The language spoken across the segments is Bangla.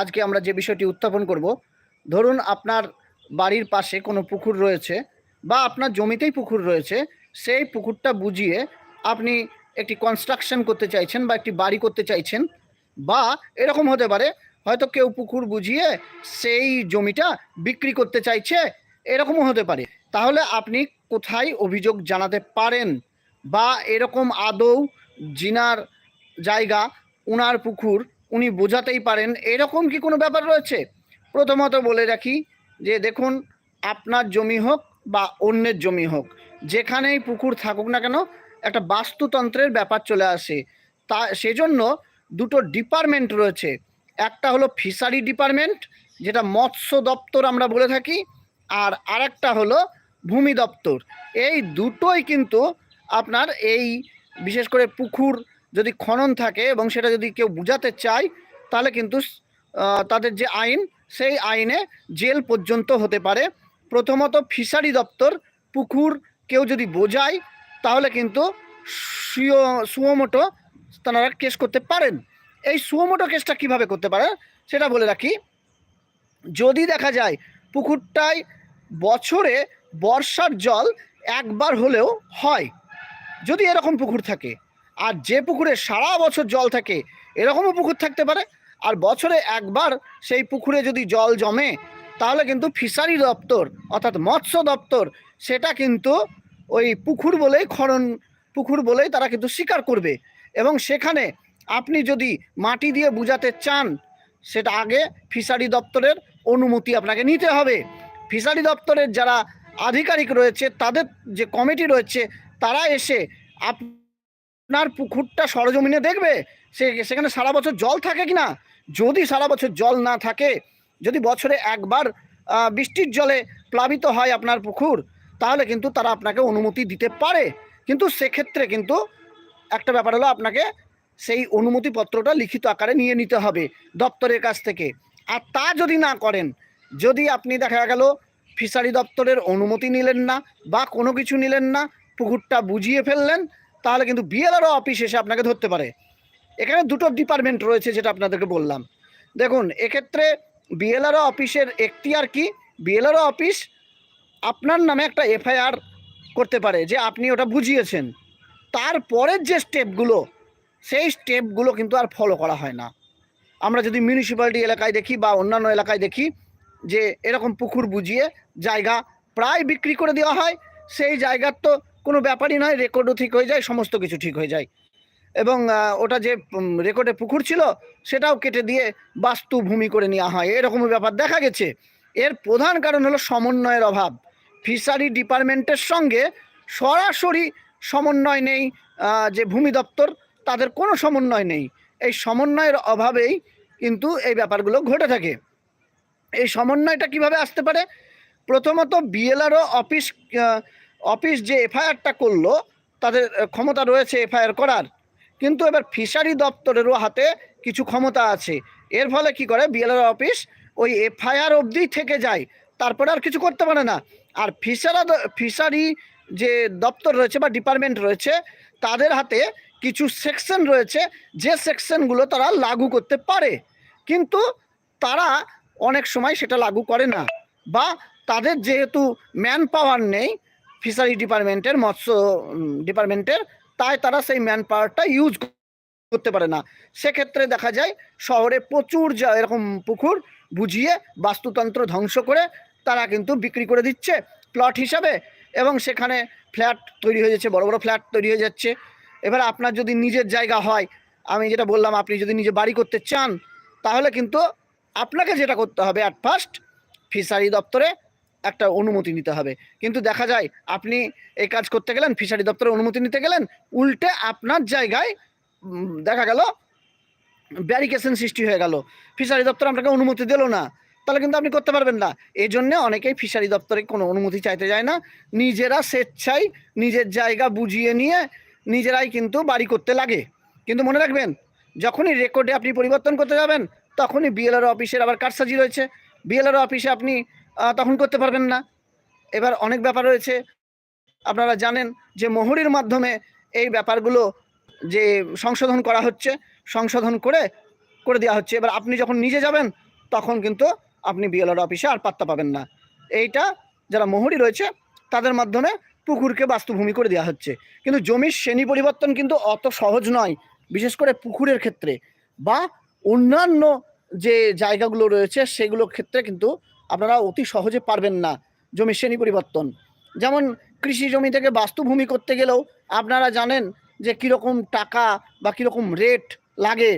আজকে আমরা যে বিষয়টি উত্থাপন করব, ধরুন আপনার বাড়ির পাশে কোনো পুকুর রয়েছে বা আপনার জমিতেই পুকুর রয়েছে, সেই পুকুরটা বুঝিয়ে আপনি একটি কনস্ট্রাকশন করতে চাইছেন বা একটি বাড়ি করতে চাইছেন বা এরকম হতে পারে, হয়তো কেউ পুকুর বুঝিয়ে সেই জমিটা বিক্রি করতে চাইছে, এরকমও হতে পারে। তাহলে আপনি কোথায় অভিযোগ জানাতে পারেন বা এরকম আদৌ জিনার জায়গা, উনার পুকুর উনি বোঝাতেই পারেন। এরকম কি কোনো ব্যাপার রয়েছে? প্রথমত বলে রাখি যে দেখুন, আপনার জমি হোক বা অন্যের জমি হোক, যেখানেই পুকুর থাকুক না কেন, একটা বাস্তুতন্ত্রের ব্যাপার চলে আসে। তা, সেজন্য দুটো ডিপার্টমেন্ট রয়েছে। একটা হলো ফিশারি ডিপার্টমেন্ট, যেটা মৎস্য দপ্তর আমরা বলে থাকি, আর আরেকটা হলো ভূমি দপ্তর। এই দুটোই কিন্তু আপনার এই বিশেষ করে পুকুর যদি খনন থাকে এবং সেটা যদি কেউ বুঝাতে চায়, তাহলে কিন্তু তাদের যে আইন, সেই আইনে জেল পর্যন্ত হতে পারে। প্রথমত ফিশারি দপ্তর, পুকুর কেউ যদি বোঝায়, তাহলে কিন্তু সুয়, সুয়োমোটো তারা কেস করতে পারেন। এই সুয়োমোটো কেসটা কীভাবে করতে পারে, সেটা বলে রাখি। যদি দেখা যায় পুকুরটায় বছরে বর্ষার জল একবার হলেও হয়, যদি এরকম পুকুর থাকে আর যে পুকুরে সারা বছর জল থাকে, এরকমও পুকুর থাকতে পারে। আর বছরে একবার সেই পুকুরে যদি জল জমে, তাহলে কিন্তু ফিশারি দপ্তর, অর্থাৎ মৎস্য দপ্তর, সেটা কিন্তু ওই পুকুর বলেই খনন, পুকুর বলেই তারা কিন্তু স্বীকার করবে। এবং সেখানে আপনি যদি মাটি দিয়ে বুঝাতে চান, সেটা আগে ফিশারি দপ্তরের অনুমতি আপনাকে নিতে হবে। ফিশারি দপ্তরের যারা আধিকারিক রয়েছে, তাদের যে কমিটি রয়েছে, তারা এসে আপনার পুকুরটা সরজমিনে দেখবে, সে সেখানে সারা বছর জল থাকে কি না যদি সারা বছর জল না থাকে, যদি বছরে একবার বৃষ্টির জলে প্লাবিত হয় আপনার পুকুর, তাহলে কিন্তু তারা আপনাকে অনুমতি দিতে পারে। কিন্তু সেক্ষেত্রে কিন্তু একটা ব্যাপার হলো আপনাকে সেই অনুমতিপত্রটা লিখিত আকারে নিয়ে নিতে হবে দপ্তরের কাছ থেকে। আর তা যদি না করেন, যদি আপনি দেখা গেল ফিশারি দপ্তরের অনুমতি নিলেন না বা কোনো কিছু নিলেন না, পুকুরটা বুঝিয়ে ফেললেন তাহলে কিন্তু বিএলআরও অফিস এসে আপনাকে ধরতে পারে। এখানে দুটো ডিপার্টমেন্ট রয়েছে যেটা আপনাদেরকে বললাম। দেখুন, এক্ষেত্রে বিএলআরও অফিসের এখতিয়ার কি? বিএলআরও অফিস আপনার নামে একটা এফআইআর করতে পারে, যে আপনি ওটা বুঝিয়েছেন। তারপরের যে স্টেপগুলো সেই স্টেপগুলো কিন্তু আর ফলো করা হয় না। আমরা যদি মিউনিসিপ্যালিটি এলাকায় দেখি বা অন্যান্য এলাকায় দেখি, যে এরকম পুকুর বুঝিয়ে জায়গা প্রায় বিক্রি করে দেওয়া হয়, সেই জায়গার তো কোনো ব্যাপারই নয়, রেকর্ডও ঠিক হয়ে যায়, সমস্ত কিছু ঠিক হয়ে যায়। এবং ওটা যে রেকর্ডে পুকুর ছিল, সেটাও কেটে দিয়ে বাস্তু ভূমি করে নেওয়া হয়। এরকম ব্যাপার দেখা গেছে। এর প্রধান কারণ হলো সমন্বয়ের অভাব। ফিশারি ডিপার্টমেন্টের সঙ্গে সরাসরি সমন্বয় নেই যে ভূমি দপ্তর, তাদের কোনো সমন্বয় নেই। এই সমন্বয়ের অভাবেই কিন্তু এই ব্যাপারগুলো ঘটে থাকে। এই সমন্বয়টা কীভাবে আসতে পারে? প্রথমত, বিএলআরও অফিস অফিস যে এফআইআরটা করল, তাদের ক্ষমতা রয়েছে এফআইআর করার। কিন্তু এবার ফিশারি দপ্তরেরও হাতে কিছু ক্ষমতা আছে। এর ফলে কি করে? বিএলআর অফিস ওই এফআইআর অবধি থেকে যায়। তারপরে আর কিছু করতে পারে না। আর ফিশারা ফিশারি যে দপ্তর রয়েছে বা ডিপার্টমেন্ট রয়েছে, তাদের হাতে কিছু সেকশন রয়েছে, যে সেকশনগুলো তারা লাগু করতে পারে। কিন্তু তারা অনেক সময় সেটা লাগু করে না। বা তাদের যেহেতু ম্যান পাওয়ার নেই ফিশারি ডিপার্টমেন্টের মৎস্য ডিপার্টমেন্টের তাই তারা সেই ম্যান পাওয়ারটা ইউজ করতে পারে না। সেক্ষেত্রে দেখা যায়, শহরে প্রচুর যা, এরকম পুকুর বুঝিয়ে বাস্তুতন্ত্র ধ্বংস করে তারা কিন্তু বিক্রি করে দিচ্ছে প্লট হিসাবে এবং সেখানে ফ্ল্যাট তৈরি হয়ে যাচ্ছে, বড় বড় ফ্ল্যাট তৈরি হয়ে যাচ্ছে। এবার আপনার যদি নিজের জায়গা হয়, আমি যেটা বললাম, আপনি যদি নিজে বাড়ি করতে চান, তাহলে কিন্তু আপনাকে যেটা করতে হবে অ্যাট ফার্স্ট ফিশারি দপ্তরে একটা অনুমতি নিতে হবে। কিন্তু দেখা যায়, আপনি এই কাজ করতে গেলেন, ফিশারি দপ্তরে অনুমতি নিতে গেলেন, উল্টে আপনার জায়গায় দেখা গেল ব্যারিকেশন সৃষ্টি হয়ে গেল। ফিশারি দপ্তর আপনাকে অনুমতি দিল না। তাহলে কিন্তু আপনি করতে পারবেন না। এই জন্যে অনেকেই ফিশারি দপ্তরে কোনো অনুমতি চাইতে যায় না। নিজেরা স্বেচ্ছায় নিজের জায়গা বুঝিয়ে নিয়ে নিজেরাই কিন্তু বাড়ি করতে লাগে। কিন্তু মনে রাখবেন, যখনই রেকর্ডে আপনি পরিবর্তন করতে যাবেন, তখনই বিএলআর অফিসের আবার কারসাজি রয়েছে। বিএলআর অফিসে আপনি তখন করতে পারবেন না। এবার অনেক ব্যাপার রয়েছে। আপনারা জানেন যে মোহরির মাধ্যমে এই ব্যাপারগুলো যে সংশোধন করা হচ্ছে, সংশোধন করে করে দেওয়া হচ্ছে। এবার আপনি যখন নিজে যাবেন, তখন কিন্তু আপনি বিএলআর অফিসে আর পাত্তা পাবেন না। এইটা যারা মোহরি রয়েছে, তাদের মাধ্যমে পুকুরকে বাস্তুভূমি করে দেওয়া হচ্ছে। কিন্তু জমির শ্রেণি পরিবর্তন কিন্তু অত সহজ নয়, বিশেষ করে পুকুরের ক্ষেত্রে। বা অন্যান্য যে জায়গাগুলো রয়েছে, সেগুলোর ক্ষেত্রে কিন্তু আপনারা অতি সহজে পারবেন না জমির শ্রেণি পরিবর্তন। যেমন কৃষি জমি থেকে বাস্তুভূমি করতে গেলেও আপনারা জানেন যে কীরকম টাকা বা কীরকম রেট লাগে।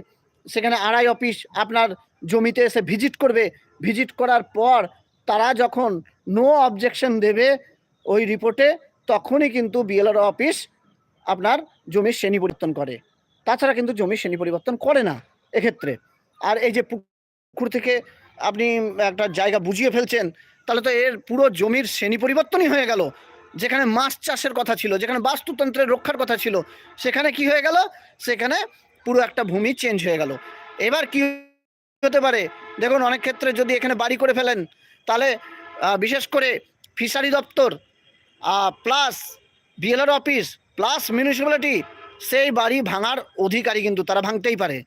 সেখানে আড়াই অফিস আপনার জমিতে এসে ভিজিট করবে। ভিজিট করার পর তারা যখন নো অবজেকশন দেবে ওই রিপোর্টে তখনই কিন্তু বিএলআর অফিস আপনার জমির শ্রেণি পরিবর্তন করে। তাছাড়া কিন্তু জমির শ্রেণি পরিবর্তন করে না এক্ষেত্রে। আর এই যে পুকুর থেকে আপনি একটা জায়গা বুঝিয়ে ফেলছেন, তাহলে তো এর পুরো জমির শ্রেণি পরিবর্তনই হয়ে গেল। যেখানে মাছ চাষের কথা ছিল, যেখানে বাস্তুতন্ত্রের রক্ষার কথা ছিল, সেখানে কি হয়ে গেল? সেখানে পুরো একটা ভূমি চেঞ্জ হয়ে গেল। এবার কি হতে পারে? দেখুন, অনেক ক্ষেত্রে যদি এখানে বাড়ি করে ফেলেন, তাহলে বিশেষ করে ফিশারি দপ্তর plus BLR office plus municipality সেই বাড়ি ভাঙার অধিকারী কিন্তু তারা ভাঙতেই পারে।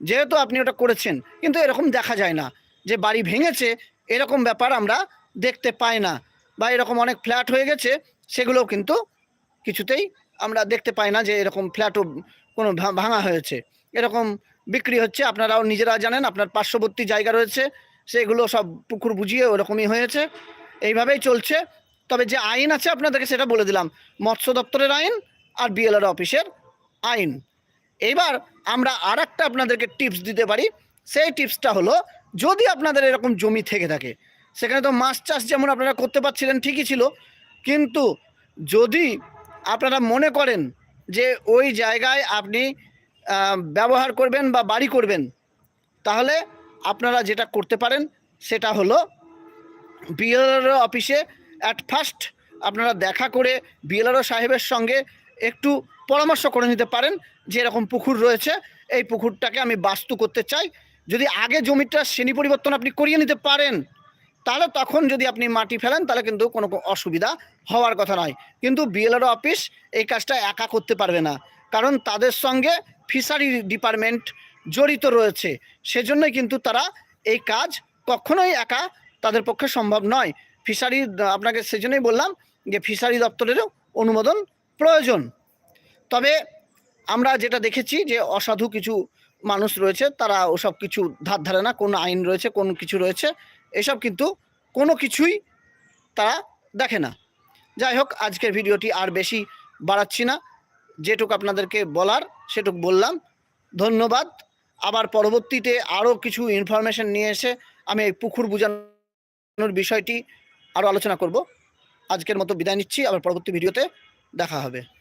যেহেতু আপনি ওটা করেছেন, কিন্তু এরকম দেখা যায় না। যে বাড়ি ভেঙেছে, এরকম ব্যাপার আমরা দেখতে পাই না। বা এরকম অনেক ফ্ল্যাট হয়ে গেছে, সেগুলোও কিন্তু কিছুতেই আমরা দেখতে পাই না যে এরকম ফ্ল্যাটও কোনো ভাঙা হয়েছে। এরকম বিক্রি হচ্ছে, আপনারাও নিজেরা জানেন, আপনার পার্শ্ববর্তী জায়গা রয়েছে, সেগুলো সব পুকুর বুঝিয়ে ওরকমই হয়েছে। এইভাবেই চলছে। তবে যে আইন আছে আপনাদেরকে সেটা বলে দিলাম, মৎস্য দপ্তরের আইন আর বিএলআর অফিসের আইন। এইবার আমরা আর একটা আপনাদেরকে টিপস দিতে পারি সেই টিপসটা হলো, যদি আপনাদের এরকম জমি থেকে থাকে, সেখানে তো মাছ চাষ যেমন আপনারা করতে পারছিলেন ঠিকই ছিল, কিন্তু যদি আপনারা মনে করেন যে ওই জায়গায় আপনি ব্যবহার করবেন বা বাড়ি করবেন, তাহলে আপনারা যেটা করতে পারেন, সেটা হলো বিএলআরও অফিসে অ্যাট ফার্স্ট আপনারা দেখা করে বিএলআরও সাহেবের সঙ্গে একটু পরামর্শ করে নিতে পারেন যে এরকম পুকুর রয়েছে, এই পুকুরটাকে আমি বাস্তু করতে চাই যদি আগে জমিটা শ্রেণি পরিবর্তন আপনি করিয়ে নিতে পারেন, তাহলে তখন যদি আপনি মাটি ফেলেন, তাহলে কিন্তু কোনো অসুবিধা হওয়ার কথা নয়। কিন্তু বিএলআরও অফিস এই কাজটা একা করতে পারবে না। কারণ তাদের সঙ্গে ফিশারি ডিপার্টমেন্ট জড়িত রয়েছে। সেজন্যই কিন্তু তারা এই কাজ কখনোই একা তাদের পক্ষে সম্ভব নয়। ফিশারি আপনাকে সেজন্যই বললাম যে ফিশারি দপ্তরেরও অনুমোদন প্রয়োজন। তবে আমরা যেটা দেখেছি যে অসাধু কিছু মানুষ রয়েছে, তারা ওসব কিছু ধার ধারে না, কোন আইন রয়েছে, কোন কিছু রয়েছে, এসব কিন্তু কোনো কিছুই তারা দেখে না। যাই হোক, আজকের ভিডিওটি আর বেশি বাড়াচ্ছি না। যেটুকু আপনাদেরকে বলার, সেটুকু বললাম। ধন্যবাদ। আবার পরবর্তীতে আরও কিছু ইনফরমেশন নিয়ে এসে আমি এই পুকুর বোঝানোর বিষয়টি আরও আলোচনা করব। আজকের মতো বিদায় নিচ্ছি। আবার পরবর্তী ভিডিওতে দেখা হবে।